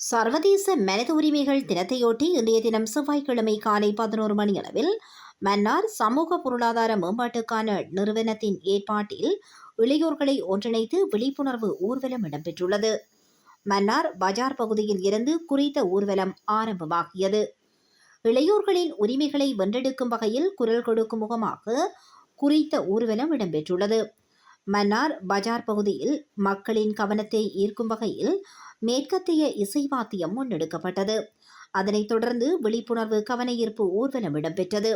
சர்வதேச மனித உரிமைகள் தினத்தையொட்டி இன்றைய தினம் செவ்வாய்க்கிழமை காலை பதினோரு மணியளவில் மன்னார் சமூக பொருளாதார மேம்பாட்டுக்கான நிறுவனத்தின் ஏற்பாட்டில் இளையோர்களை ஒன்றிணைத்து விழிப்புணர்வு ஊர்வலம் இடம்பெற்றுள்ளது. மன்னார் பஜார் பகுதியில் இருந்து குறித்த ஊர்வலம் ஆரம்பமாகியது. இளையோர்களின் உரிமைகளை வென்றெடுக்கும் வகையில் குரல் கொடுக்கும் முகமாக குறித்த ஊர்வலம் இடம்பெற்றுள்ளது. மன்னார் பஜார் பகுதியில் மக்களின் கவனத்தை ஈர்க்கும் வகையில் மேற்கத்திய இசைவாத்தியம் முன்னெடுக்கப்பட்டது. அதனைத் தொடர்ந்து விழிப்புணர்வு கவனஈர்ப்பு ஊர்வலம் இடம்பெற்றது.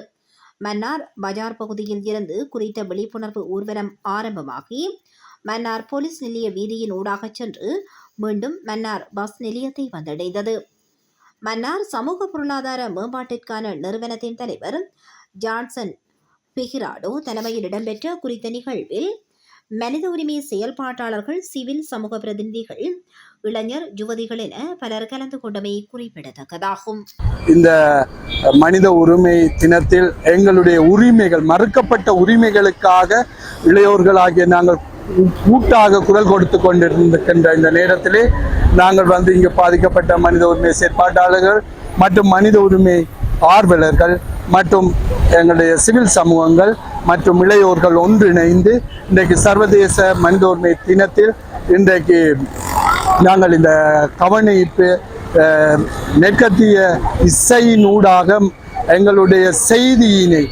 மன்னார் பஜார் பகுதியில் இருந்து குறித்த விழிப்புணர்வு ஊர்வலம் ஆரம்பமாகி மன்னார் போலீஸ் நிலைய வீதியின் ஊடாகச் சென்று மீண்டும் மன்னார் பஸ் நிலையத்தை வந்தடைந்தது. மன்னார் சமூக பொருளாதார மேம்பாட்டிற்கான நிறுவனத்தின் தலைவர் ஜான்சன் பிகிராடோ தலைமையில் இடம்பெற்ற குறித்த நிகழ்வில் மனித உரிமை செயல்பாட்டாளர்கள் சிவில் சமூக பிரதிநிதிகள் இளைஞர் யுவதிகள் என பலர் கலந்து கொண்டமை குறிப்பிடத்தக்கதாகும். இந்த மனித உரிமை தினத்தில் எங்களுடைய உரிமைகள் மறுக்கப்பட்ட உரிமைகளுக்காக இளையோர்களாகிய நாங்கள் கூட்டாக குரல் கொடுத்து கொண்டிருக்கின்ற இந்த நேரத்திலே நாங்கள் வந்து இங்கு பாதிக்கப்பட்ட மனித உரிமை செயற்பாட்டாளர்கள் மற்றும் மனித உரிமை ஆர்வலர்கள் மற்றும் எங்களுடைய சிவில் சமூகங்கள் மற்றும் இளையோர்கள் ஒன்றிணைந்து இன்றைக்கு சர்வதேச மனித உரிமை தினத்தில் இன்றைக்கு நாங்கள் இந்த கவனிப்பு நெற்கத்திய மேற்கத்திய இசையினூடாக எங்களுடைய செய்தியினை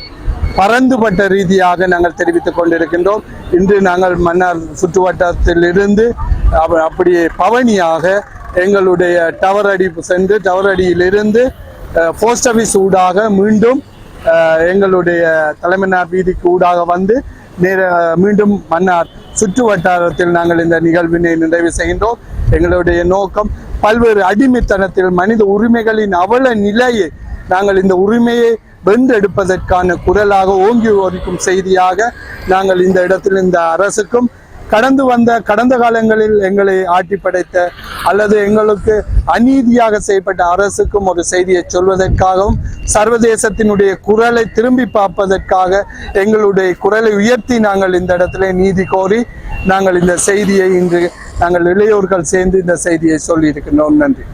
பரந்துபட்ட ரீதியாக நாங்கள் தெரிவித்துக் கொண்டிருக்கின்றோம். இன்று நாங்கள் மன்னார் சுற்றுவட்டத்திலிருந்து அப்ப- அப்படியே பவனியாக எங்களுடைய டவர் அடி சென்று டவர் அடியிலிருந்து போஸ்ட் ஆஃபீஸ் ஊடாக மீண்டும் எங்களுடைய தலைமன்னார் வீதிக்கு ஊடாக வந்து நேர மீண்டும் மன்னார் சுற்று வட்டாரத்தில் நாங்கள் இந்த நிகழ்வினை நிறைவு செய்கின்றோம். எங்களுடைய நோக்கம் பல்வேறு அடிமைத்தனத்தில் மனித உரிமைகளின் அவல நிலையை நாங்கள் இந்த உரிமையை வென்றெடுப்பதற்கான குரலாக ஓங்கி ஒலிக்கும் செய்தியாக நாங்கள் இந்த இடத்தில் இந்த அரசுக்கும் கடந்து வந்த கடந்த காலங்களில் எங்களை ஆட்டி படைத்த அல்லது எங்களுக்கு அநீதியாக செய்யப்பட்ட அரசுக்கும் ஒரு செய்தியை சொல்வதற்காகவும் சர்வதேசத்தினுடைய குரலை திரும்பி பார்ப்பதற்காக எங்களுடைய குரலை உயர்த்தி நாங்கள் இந்த இடத்துல நீதி கோரி நாங்கள் இந்த செய்தியை இன்று நாங்கள் இளையோர்கள் சேர்ந்து இந்த செய்தியை சொல்லியிருக்கின்றோம். நன்றி.